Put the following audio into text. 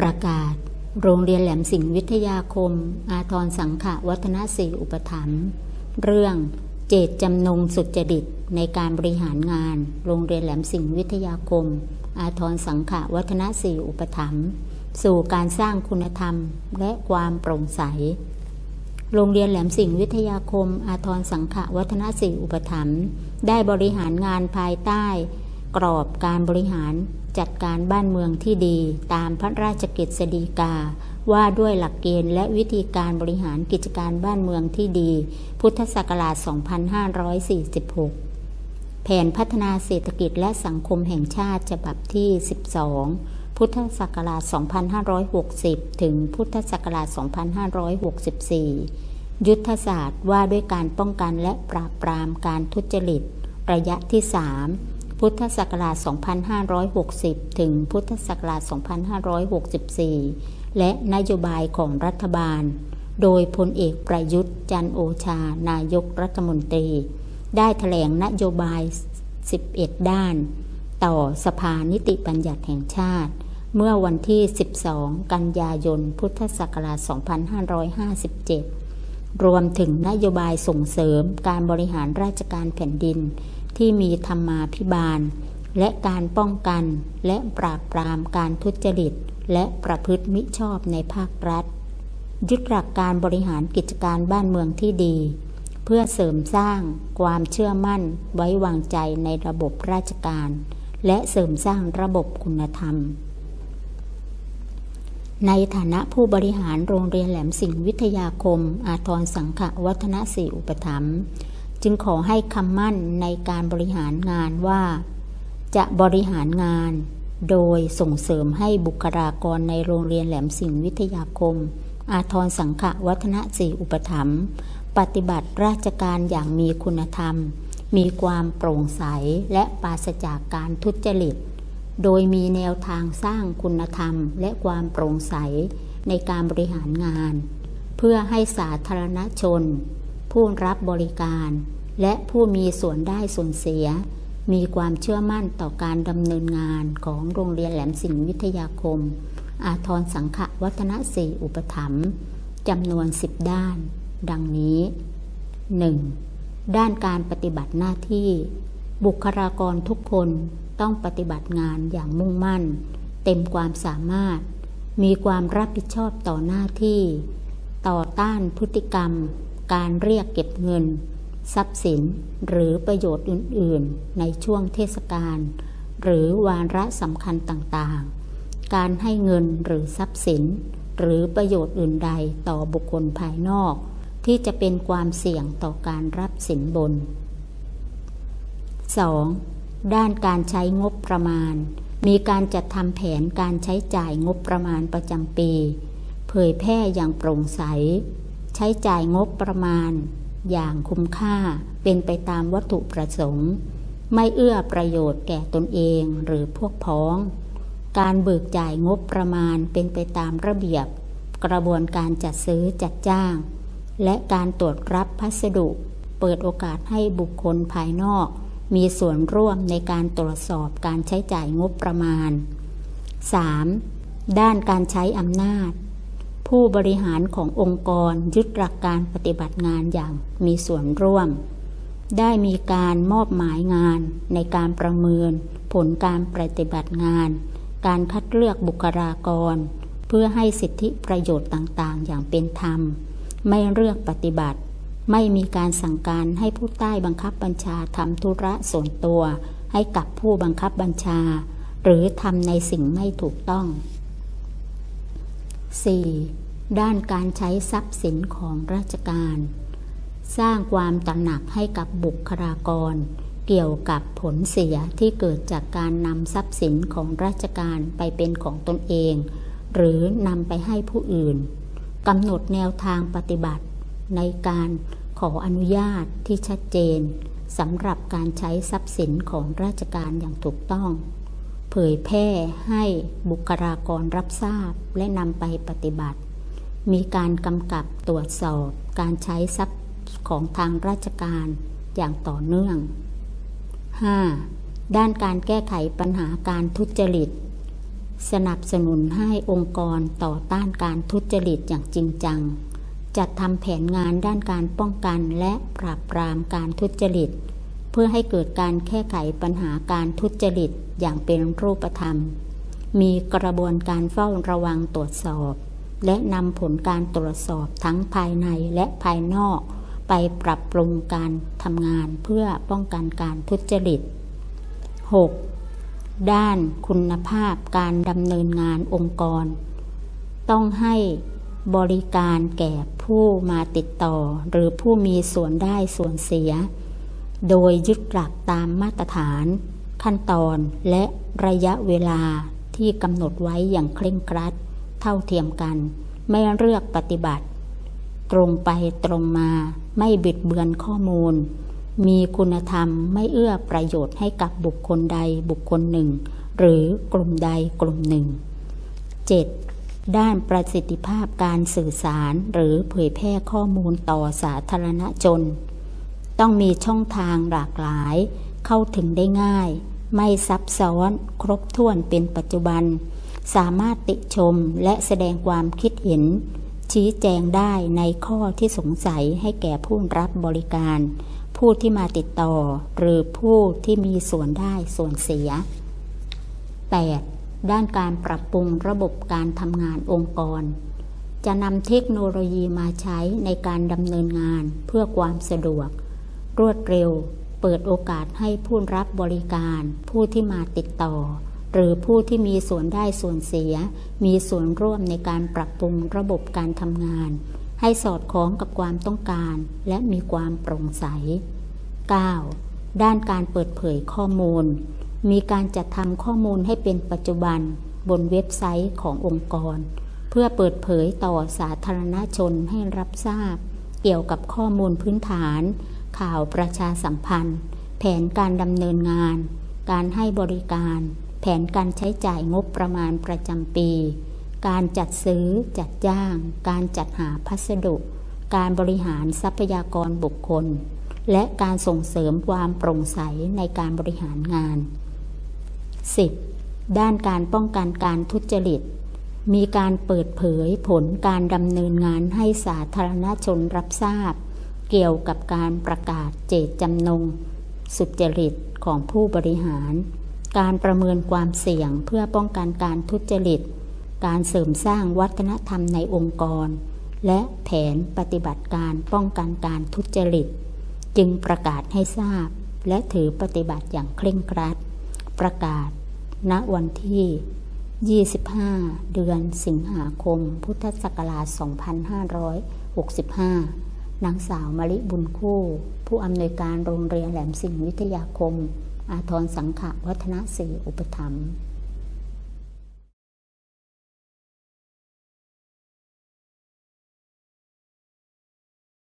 ประกาศ โรงเรียนแหลมสิงห์วิทยาคม อาทรสังขะวัฒนศรีอุปถัมภ์เรื่องเจตจำนงสุจริตในการบริหารงาน โรงเรียนแหลมสิงห์วิทยาคม อาทรสังขะวัฒนศรีอุปถัมภ์สู่การสร้างคุณธรรมและความโปร่งใส โรงเรียนแหลมสิงห์วิทยาคม อาทรสังขะวัฒนศรีอุปถัมภ์ได้บริหารงานภายใต้ กรอบการบริหารจัดการบ้านเมืองที่ดีตามพระราชกฤษฎีกา ว่าด้วยหลักเกณฑ์และวิธีการบริหารกิจการบ้านเมืองที่ดี พุทธศักราช 2546 แผนพัฒนาเศรษฐกิจและสังคมแห่งชาติฉบับที่ 12 พุทธศักราช 2560 ถึงพุทธศักราช 2564 ยุทธศาสตร์ว่าด้วยการป้องกันและปราบปรามการทุจริต ระยะที่ 3 พุทธศักราช 2560 ถึงพุทธศักราช 2564 และนโยบายของรัฐบาล โดยพลเอกประยุทธ์จันโอชา นายกรัฐมนตรี ได้ถแถลงนโยบาย 11 ด้าน ต่อสภานิติบัญญัติแห่งชาติ เมื่อวันที่ 12 กันยายน พุทธศักราช 2557 รวมถึงนโยบายส่งเสริมการบริหารราชการแผ่นดิน ที่มีธรรมาภิบาล และการป้องกันและปราบปรามการทุจริต และประพฤติมิชอบในภาครัฐ ยึดหลักการบริหารกิจการบ้านเมืองที่ดี เพื่อเสริมสร้างความเชื่อมั่นไว้วางใจในระบบราชการ และเสริมสร้างระบบคุณธรรมในฐานะผู้บริหารโรงเรียนแหลมสิงห์วิทยาคม อาทรสังขวัฒนศรีอุปถัมภ์ จึงขอให้คำมั่นในการบริหารงานว่า จะบริหารงานโดยส่งเสริมให้บุคลากรในโรงเรียนแหลมสิงห์วิทยาคม อาทรสังขวัฒนศรีอุปถัมภ์ปฏิบัติราชการอย่างมีคุณธรรม มีความโปร่งใสและปราศจากการทุจริต โดยมีแนวทางสร้างคุณธรรมและความโปร่งใสในการบริหารงาน เพื่อให้สาธารณชน ผู้รับบริการ และผู้มีส่วนได้ส่วนเสีย มีความเชื่อมั่นต่อการดำเนินงานของโรงเรียนแหลมสิงห์วิทยาคม อาทรสังขวัฒนศรีอุปถัมภ์จำนวน 10 ด้าน ดังนี้ 1. ด้านการปฏิบัติหน้าที่ บุคลากรทุกคนต้องปฏิบัติงานอย่างมุ่งมั่น เต็มความสามารถ มีความรับผิดชอบต่อหน้าที่ ต่อต้านพฤติกรรม การเรียกเก็บเงิน ทรัพย์สินหรือประโยชน์อื่น ๆ ในช่วงเทศกาลหรือวาระสำคัญต่างๆ การให้เงินหรือทรัพย์สิน หรือประโยชน์อื่นใดต่อบุคคลภายนอก ที่จะเป็นความเสี่ยงต่อการรับสินบน 2. ด้านการใช้งบประมาณ มีการจัดทำแผนการใช้จ่ายงบประมาณประจำปี เผยแพร่อย่างโปร่งใส ช้จ่ายงบประมาณ อย่างคุ้มค่าเป็นไปตามวัตถุประสงค์ ไม่เอื้อประโยชน์แก่ตนเองหรือพวกพ้อง การเบิกจ่ายงบประมาณเป็นไปตามระเบียบ กระบวนการจัดซื้อจัดจ้าง และการตรวจรับพัสดุ เปิดโอกาสให้บุคคลภายนอก มีส่วนร่วมในการตรวจสอบการใช้จ่ายงบประมาณ 3. ด้านการใช้อำนาจ ผู้บริหารขององค์กรยึดหลักการปฏิบัติงานอย่างมีส่วนร่วม ได้มีการมอบหมายงานในการประเมิน ผลการปฏิบัติงาน การคัดเลือกบุคลากร เพื่อให้สิทธิประโยชน์ต่างๆ อย่างเป็นธรรม ไม่เลือกปฏิบัติ ไม่มีการสั่งการให้ผู้ใต้บังคับบัญชาทำธุระส่วนตัว ให้กับผู้บังคับบัญชา หรือทำในสิ่งไม่ถูกต้อง 4. ด้านการใช้ทรัพย์สินของราชการ สร้างความตระหนักให้กับบุคลากร เกี่ยวกับผลเสียที่เกิดจากการนำทรัพย์สินของราชการไปเป็นของตนเอง หรือนำไปให้ผู้อื่นกำหนดแนวทางปฏิบัติ ในการขออนุญาตที่ชัดเจนสำหรับการใช้ทรัพย์สินของราชการอย่างถูกต้อง เผยแพร่ให้บุคลากรรับทราบและนำไปปฏิบัติ มีการกำกับตรวจสอบการใช้ทรัพย์ของทางราชการอย่างต่อเนื่อง 5. ด้านการแก้ไขปัญหาการทุจริต สนับสนุนให้องค์กรต่อต้านการทุจริตอย่างจริงจัง จัดทำแผนงานด้านการป้องกันและปราบปรามการทุจริต เพื่อให้เกิดการแก้ไขปัญหาการทุจริตอย่างเป็นรูปธรรม มีกระบวนการเฝ้าระวังตรวจสอบ และนำผลการตรวจสอบทั้งภายในและภายนอก ไปปรับปรุงการทำงานเพื่อป้องกันการทุจริต 6. ด้านคุณภาพการดำเนินงานองค์กร ต้องให้บริการแก่ผู้มาติดต่อ หรือผู้มีส่วนได้ส่วนเสีย โดยยึดหลักตามมาตรฐาน ขั้นตอนและระยะเวลาที่กำหนดไว้อย่างเคร่งครัด เท่าเทียมกัน ไม่เลือกปฏิบัติ ตรงไปตรงมาไม่บิดเบือนข้อมูล มีคุณธรรมไม่เอื้อประโยชน์ให้กับบุคคลใดบุคคลหนึ่ง หรือกลุ่มใดกลุ่มหนึ่ง 7. ด้านประสิทธิภาพการสื่อสารหรือเผยแพร่ข้อมูลต่อสาธารณชน ต้องมีช่องทางหลากหลาย เข้าถึงได้ง่าย ไม่ซับซ้อนครบถ้วนเป็นปัจจุบัน สามารถติชมและแสดงความคิดเห็น ชี้แจงได้ในข้อที่สงสัยให้แก่ผู้รับบริการ ผู้ที่มาติดต่อ หรือผู้ที่มีส่วนได้ส่วนเสีย 8. ด้านการปรับปรุงระบบการทำงานองค์กรจะนำเทคโนโลยีมาใช้ในการดำเนินงานเพื่อความสะดวก รวดเร็ว เปิดโอกาสให้ผู้รับบริการ ผู้ที่มาติดต่อ หรือผู้ที่มีส่วนได้ส่วนเสีย มีส่วนร่วมในการปรับปรุงระบบการทำงาน ให้สอดคล้องกับความต้องการ และมีความโปร่งใส 9. ด้านการเปิดเผยข้อมูล มีการจัดทำข้อมูลให้เป็นปัจจุบันบนเว็บไซต์ขององค์กร เพื่อเปิดเผยต่อสาธารณชนให้รับทราบ เกี่ยวกับข้อมูลพื้นฐาน ข่าวประชาสัมพันธ์ แผนการดำเนินงาน การให้บริการ แผนการใช้จ่ายงบประมาณประจำปี การจัดซื้อจัดจ้าง การจัดหาพัสดุ การบริหารทรัพยากรบุคคล และการส่งเสริมความโปร่งใสในการบริหารงาน 10. ด้านการป้องกันการทุจริต มีการเปิดเผยผลการดำเนินงานให้สาธารณชนรับทราบ เกี่ยวกับการประกาศเจตจำนง สุจริตของผู้บริหาร การประเมินความเสี่ยงเพื่อป้องกันการทุจริต การเสริมสร้างวัฒนธรรมในองค์กร และแผนปฏิบัติการป้องกันการทุจริต จึงประกาศให้ทราบ และถือปฏิบัติอย่างเคร่งครัด ประกาศ ณวันที่25 เดือนสิงหาคม พุทธศักราช 2565 นางสาวมลิบุญคู่ ผู้อำนวยการโรงเรียนแหลมสิงห์วิทยาคม อาทรสังขะวัฒนศรีอุปถัมภ์